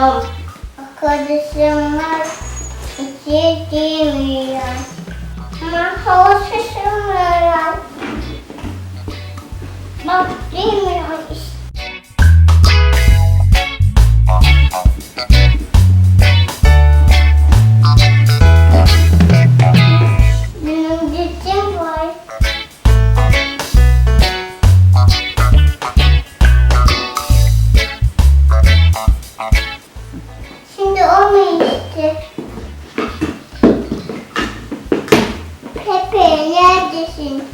istiyorum. Arkadaşımlar istemiyor. Ama hava şaşırmıyorum. Bak bilmiyorum Pepe neredesin?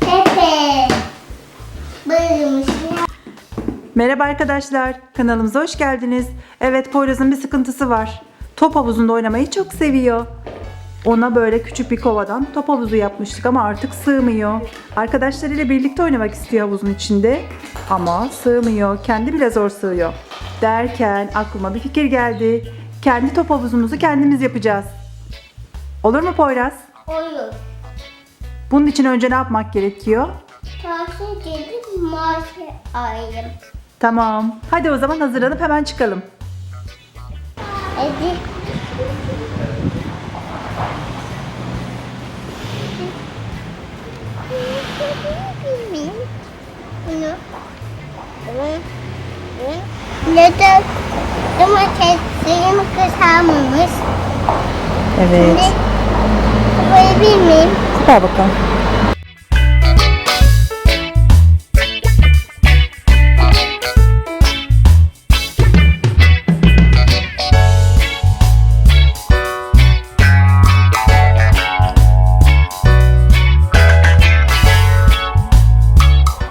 Pepe. Buyurmuşsun. Merhaba arkadaşlar, kanalımıza hoş geldiniz. Evet, Poyraz'ın bir sıkıntısı var. Top havuzunda oynamayı çok seviyor. Ona böyle küçük bir kovadan top havuzu yapmıştık ama artık sığmıyor. Arkadaşlarıyla birlikte oynamak istiyor havuzun içinde ama sığmıyor. Kendi bile zor sığıyor. Derken aklıma bir fikir geldi. Kendi top havuzumuzu kendimiz yapacağız. Olur mu Poyraz? Olur. Bunun için önce ne yapmak gerekiyor? Taşı gidip maaşı alayım. Tamam. Hadi o zaman hazırlanıp hemen çıkalım. Hadi. Neden domateslerim kızarmamış? Evet. Ne? Miyim? Süper.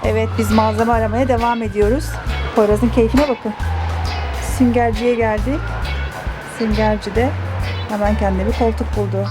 Evet biz malzeme aramaya devam ediyoruz. Poyraz'ın keyfine bakın. Süngerciye geldik. Süngerci de hemen kendine bir koltuk buldu.